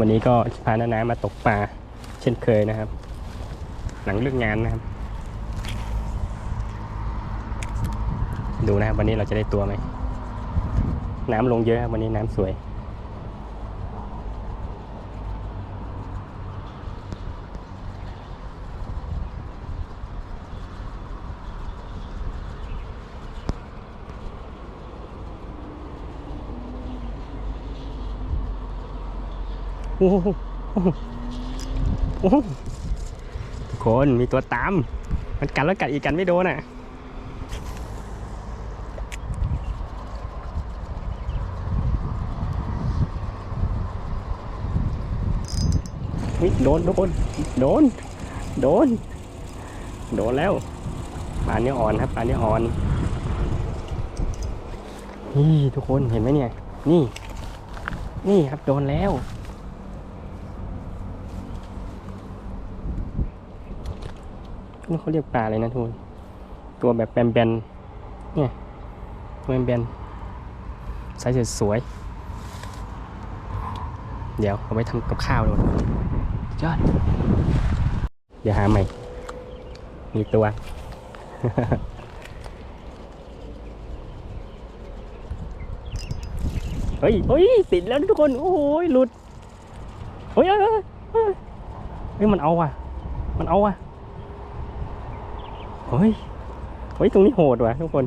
วันนี้ก็พาน้าน้ามาตกปลาเช่นเคยนะครับ หลังเลิกงานนะครับ ดูนะครับวันนี้เราจะได้ตัวไหมน้ำลงเยอะครับวันนี้น้ำสวย โอ้โหโอ้โหโอ้โหทุกคนมีตัวตาม มันกัดแล้วกัดอีกกันไม่โดนอะเฮ้ยโดนโดนโดนโดน โดนแล้วปลาเนื้ออ่อนครับปลาเนื้ออ่อนนี่ทุกคนเห็นไหมเนี่ย นี่ นี่ครับโดนแล้ว นี่เขาเรียกปลาอะไรนะทุกคนตัวแบบแบนๆเนี่ยตัวแบนๆไซส์สวยๆเดี๋ยวเอาไว้ทำกับข้าวเลยยอด เดี๋ยวหาใหม่ มีตัว เฮ้ยเฮ้ย ติดแล้วทุกคน โอ้โหหลุดเฮ้ยเฮ้ยเฮ้ยเฮ้ยเฮ้ยมันเอาว่ะ มันเอาว่ะ เฮ้ยเฮ้ยตรงนี้โหดว่ะทุกคน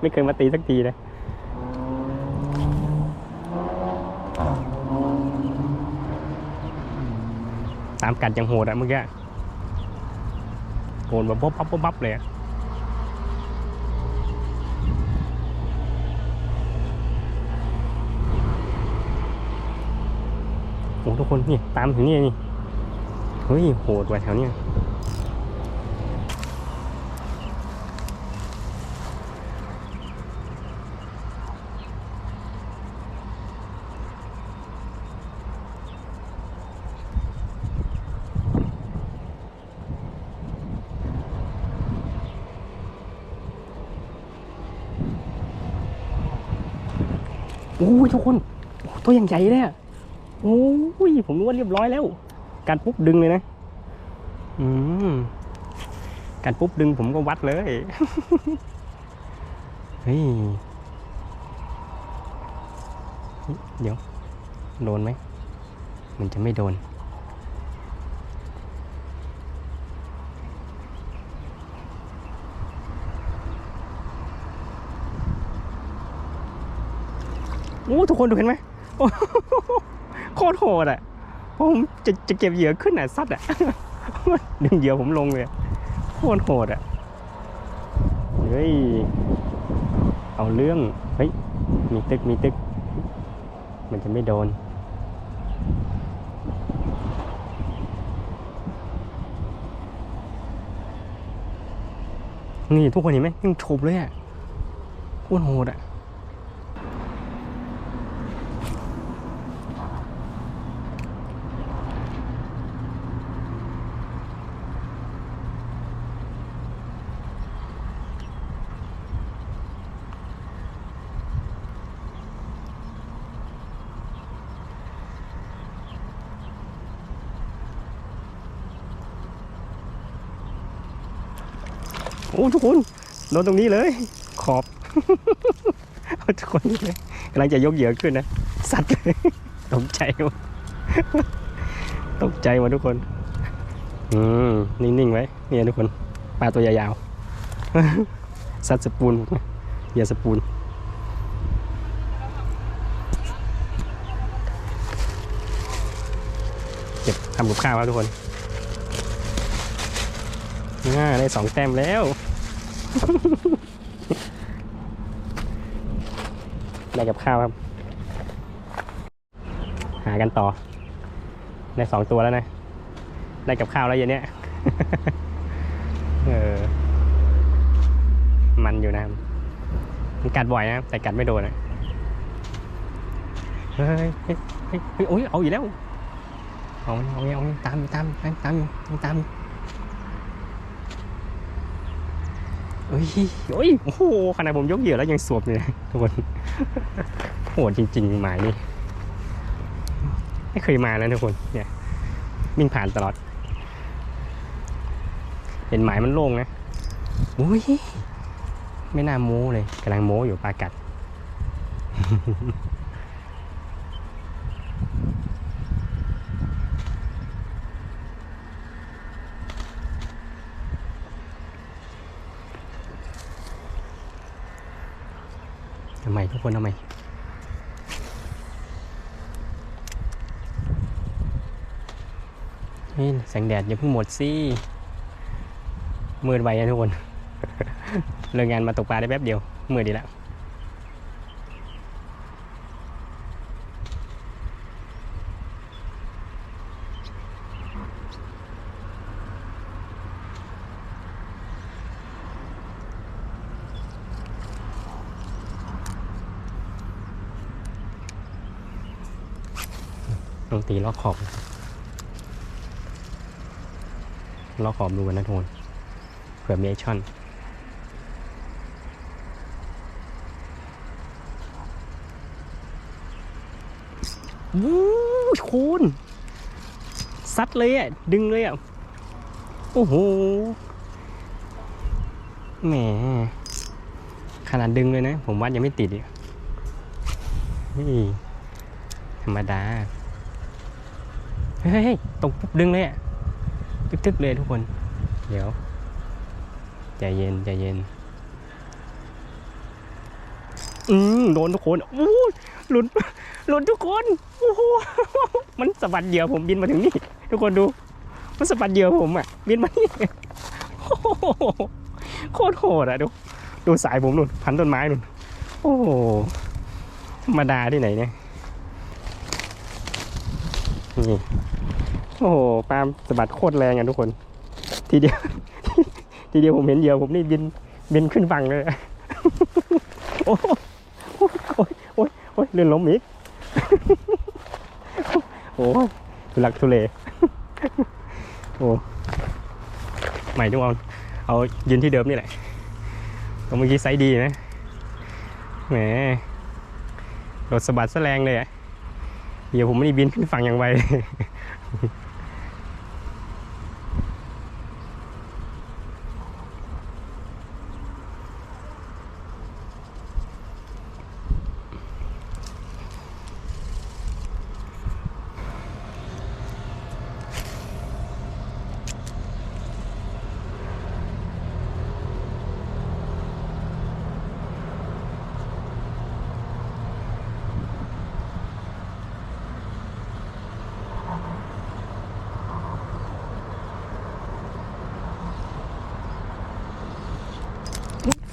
ไม่เคยมาตีสักทีเลยตามกัดยังโหดอะเมื่อกี้โหดแบบบ๊อบบ๊อบบ๊อบบ๊อบเลยอะโอ้ทุกคนนี่ตามถึงนี่นี่เฮ้ยโหดว่ะแถวเนี้ย โอ้ยทุกคนตัวอย่างใหญ่เลยอะโอ้ยผมนึกว่าเรียบร้อยแล้ว การปุ๊บดึงเลยนะ อืมการปุ๊บดึงผมก็วัดเลยเฮ้ยเดี๋ยว โดนไหม มันจะไม่โดน โอ้ทุกคนดูเห็นไหมโคตรโหดอะผมจะจะเก็บเหยื่อขึ้นอะซัดอะดึงเหยื่อผมลงเลยโคตรโหดอะเฮ้ยเอาเรื่องเฮ้ยมีตึกมีตึก มันจะไม่โดนนี่ทุกคนเห็นไหมยังฉบเลยอะโคตรโหดอะ โอ้ทุกคนโดนตรงนี้เลย ขอบทุกคนนี่เลยกำลังจะยกเหยื่อขึ้นนะสัตว์เลยตกใจวะตกใจว่ะทุกคน อืมนิ่งๆไว้เนี่ยทุกคนปลาตัวยาวๆซัดสปูนเหยื่อสปูนเก็บทำกับข้าวครับทุกคน ง่าได้สองแต้มแล้ว ได้กับข้าวครับ หากันต่อ ได้สองตัวแล้วนะ ได้กับข้าวแล้วเย็นเนี้ยเออ มันอยู่นะ มันกัดบ่อยนะ แต่กัดไม่โดนนะเฮ้ยเฮ้ยเฮ้ยเฮ้ยโอ้ยเอาอีกแล้วเอาเอาเอาเอาตามตามตามตามตามอยู่ เฮ้ยโอ้ยโอ้โหขนาดผมยกเหยื่อแล้วยังสวบเลยทุกคนโหดจริงๆหมายนี่ไม่เคยมาแล้วทุกคนเนี่ยวิ่งผ่านตลอด เห็นหมายมันโล่งนะอุ้ยไม่น่าโม้เลยกำลังโม้อยู่ปลากัด ทำไมทุกคนทำไมนี่แสงแดดอย่าเพิ่งหมดสิมืดไวนะทุกคน เลิกงานมาตกปลาได้แป๊บเดียวมืดดีแล้ว ลองตีลอกขอบลอกขอบดูกันนะทุกคนเผื่อมีแอคชั่นวู้คุณซัดเลยอะ ดึงเลยอะ โอ้โหแหมขนาดดึงเลยนะ ผมวัดยังไม่ติดอีกนี่ธรรมดา เฮ้ยตกปุ๊บดึงเลยอะตึกๆเลยทุกคน เดี๋ยว ใจเย็นใจเย็น อืมโดนทุกคนอู้หลุดหลุดทุกคนโอ้โหมันสะบัดเหยื่อผมบินมาถึงนี่ ทุกคนดู มันสะบัดเหยื่อผมอะ บินมานี่โอ้โหโคตรโหดอะดู ดูสายผมนู่นพันต้นไม้นู่น โอ้โหธรรมดาที่ไหนเนี่ยนี่ โอ้โหปาล์มสะบัดโคตรแรงอะทุกคน ทีเดียว ทีเดียวผมเห็นเหยื่อผมนี่บินบินขึ้นฝั่งเลยโอ้โหโอ้ยโอ้ยโอ้ยเลื่อนล้มอีกโอ้ทุลักทุเลโอ้ใหม่ทุกคนเอายืนที่เดิมนี่แหละตรงเมื่อกี้ไซส์ดีนะแหมรถสะบัดแสแรงเลยอะเดี๋ยวผมไม่ได้บินขึ้นฝั่งอย่างไว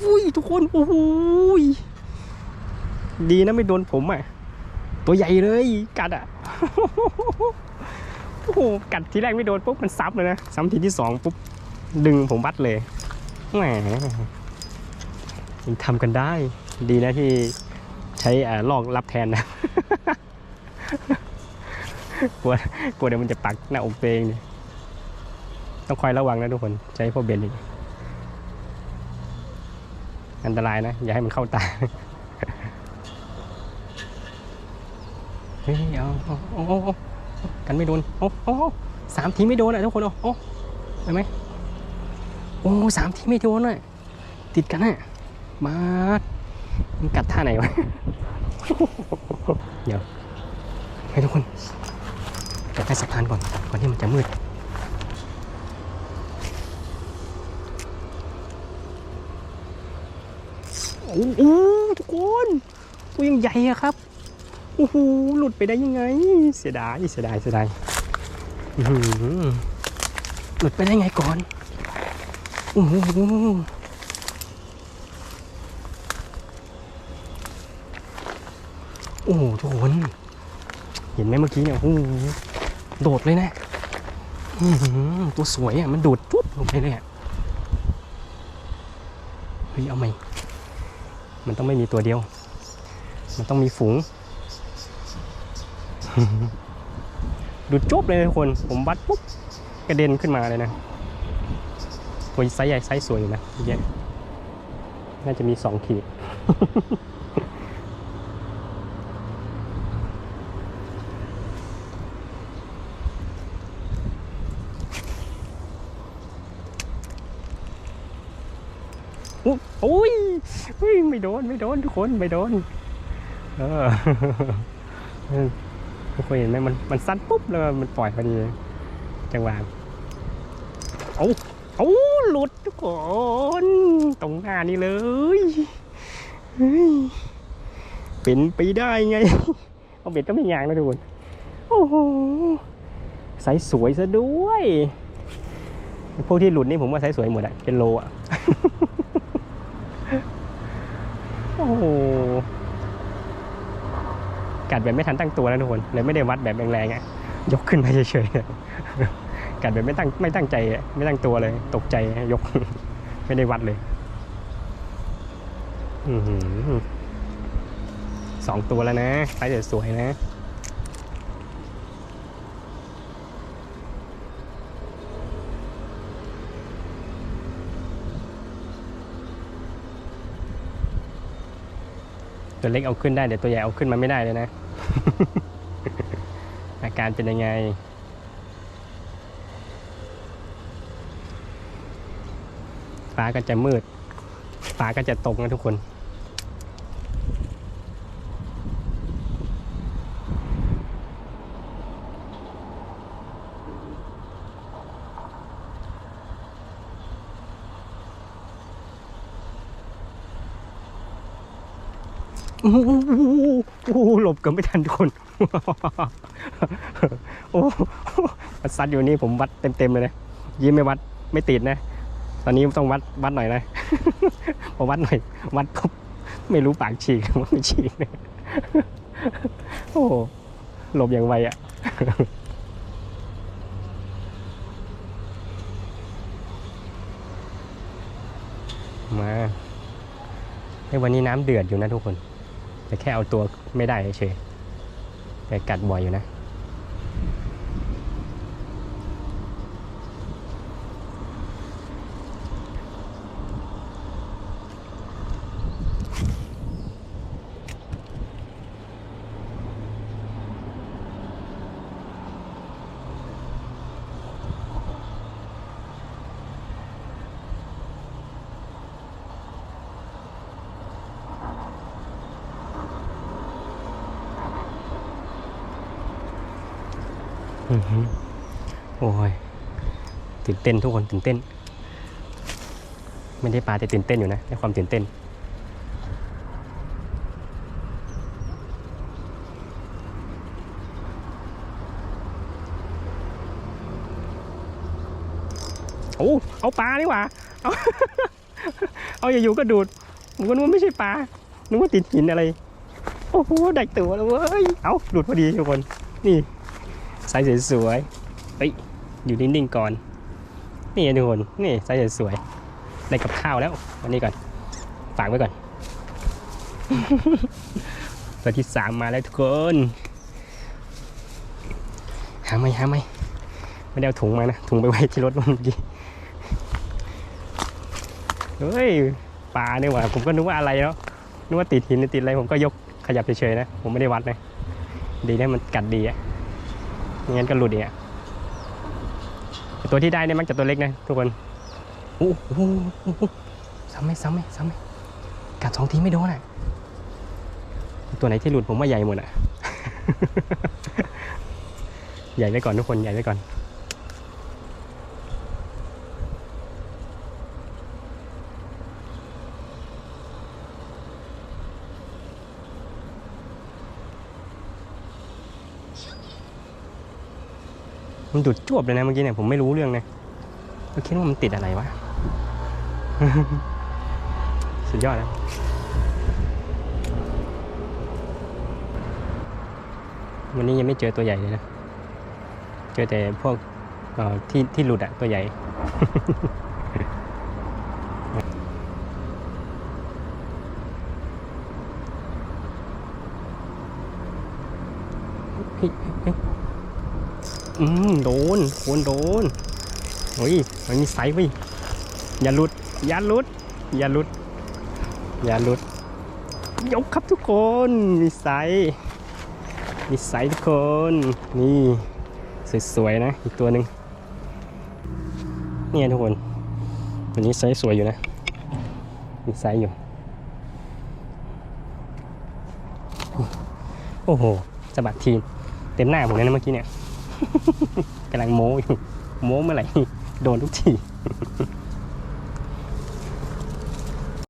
อุ้ ยทุกคนโอ้โหยดีนะไม่โดนผมอะ ตัวใหญ่เลยกัดอะโอ้โหกัดทีแรกไม่โดนปุ๊บมันซับเลยนะซ้ำทีที่สองปุ๊บดึงผมบัดเลยแหมยังทำกันได้ ดีนะที่ใช้อ่าลอกรับแทนนะกลัวกลัวเดี๋ยวมันจะปักหน้าอกตัวเองนี่ต้องคอยระวังนะทุกคน ใช้พวกเบนอีก อันตรายนะ อย่าให้มันเข้าตาเฮ้ยเอาเอาเอาเอาเอากันไม่โดนโอ้โอ้สามทีไม่โดนอะทุกคนโอ้โอ้เห็นไหมโอ้สามทีไม่โดนอะติดกันอะมาดมันกัดท่าไหนวะเดี๋ยวให้ทุกคนจะไปสะพานก่อนก่อนที่มันจะมืด โอ้โหทุกคนตัวยังใหญ่อะครับโอ้โหหลุดไปได้ยังไง เสียดายเสียดายเสียดายหลุดไปได้ไงก่อนโอ้โหโอ้โหทุกคนเห็นไหมเมื่อกี้เนี่ยโอ้โหโดดเลยนะตัวสวยอะมันโดดปุ๊บลงไปเลยอะเฮ้ยเอาไหม มันต้องไม่มีตัวเดียว มันต้องมีฝูง ดูจบเลยทุกคน ผมวัดปุ๊บกระเด็นขึ้นมาเลยนะตัวไซส์ใหญ่ไซส์สวยอยู่นะเย้น่าจะมีสองขีด อุ๊ยโอ้ยเฮ้ยไม่โดนไม่โดนทุกคนไม่โดน เออทุกคนเห็นไหมมันมันสั้นปุ๊บแล้วมันปล่อยพอดีจังหวะเอาเอาหลุดทุกคน ตรงหน้านี่เลยเป็นไปได้ไง เอาเบ็ดก็ไม่ยางนะทุกคนโอ้โหใสสวยซะด้วย พวกที่หลุดนี่ผมว่าใช้สวยหมดอะเป็นโลอะ โอ้โหกัดแบบไม่ทันตั้งตัวนะทุกคนเลยไม่ได้วัดแบบแรงๆอะยกขึ้นมาเฉยๆกัดแบบไม่ตั้งไม่ตั้งใจไม่ตั้งตัวเลย ตกใจยก ไม่ได้วัดเลยอือสองตัวแล้วนะไซส์สวยนะ ตัวเล็กเอาขึ้นได้แต่ตัวใหญ่เอาขึ้นมาไม่ได้เลยนะ อาการเป็นยังไง ฟ้าก็จะมืด ฟ้าก็จะตกนะทุกคน โอ้โหโอ้โหหลบกันไม่ทันทุกคน โอ้โหมันซัดอยู่นี่ผมวัดเต็มๆเลยนะยิ้มไม่วัดไม่ติดนะ ตอนนี้ต้องวัดวัดหน่อยนะพอวัดหน่อย วัดปุ๊บไม่รู้ปากฉีกว่าไม่ฉีกเลยโอ้โหหลบอย่างไวอะ่ะมาในวันนี้น้ำเดือดอยู่นะทุกคน แต่แค่เอาตัวไม่ได้เฉยๆแต่กัดบ่อยอยู่นะ โอ้ยตื่นเต้นทุกคนตื่นเต้น ไม่ได้ปลาแต่ตื่นเต้นอยู่นะในความตื่นเต้น โอ้เอาปลาดีกว่า เอาเอาอย่าอยู่ก็ดูดผมก็นึกว่าไม่ใช่ปลานึกว่าติดหินอะไร โอ้โหได้ตัวแล้วเว้ย เอาหลุดพอดีทุกคน นี่ ไซส์สวยๆเฮ้ยอยู่นิ่งๆก่อน นี่ทุกคนนี่ไซส์สวยๆได้กับข้าวแล้ววันนี้ก่อน ฝากไว้ก่อนตัวที่สามมาแล้วทุกคนหาไหมหาไหมไม่ได้เอาถุงมานะ ถุงไปไว้ที่รถเมื่อกี้เฮ้ยปลาเนี่ยว่ะผมก็นึกว่าอะไรเนาะนึกว่าติดหินหรือติดอะไรผมก็ยกขยับเฉยๆนะ ผมไม่ได้วัดนะ ดีนะมันกัดดีอะ งั้นก็หลุดอีกอะแต่ตัวที่ได้เนี่ยมักจะตัวเล็กนะทุกคนโอ้โหโอ้โหซ้ำไหมซ้ำไหมซ้ำไหมกัดสองทีไม่โดนอะตัวไหนที่หลุดผมว่าใหญ่หมดอะ ใหญ่ไว้ก่อนทุกคนใหญ่ไว้ก่อน มันดูดจวบเลยนะเมื่อกี้เนี่ยผมไม่รู้เรื่องเลยก็คิดว่ามันติดอะไรวะ สุดยอดนะวันนี้ยังไม่เจอตัวใหญ่เลยนะ เจอแต่พวกที่ที่หลุดอะตัวใหญ่ เฮ้ยเฮ้ย อืมโดนโคนโดนเฮ้ยมันมีไซส์เว้ยอย่าหลุด อย่าหลุด อย่าหลุด อย่าหลุด ยกครับทุกคน มีไซส์มีไซส์ทุกคน นี่ สวยๆนะ อีกตัวหนึ่งเนี่ยทุกคน วันนี้ไซส์สวยอยู่นะ มีไซส์อยู่ โอ้โหสะบัดทีนเต็มหน้าผมเลยนะเมื่อกี้เนี่ย กำลังโม้อยู่ โม้เมื่อไหร่ โดนทุกที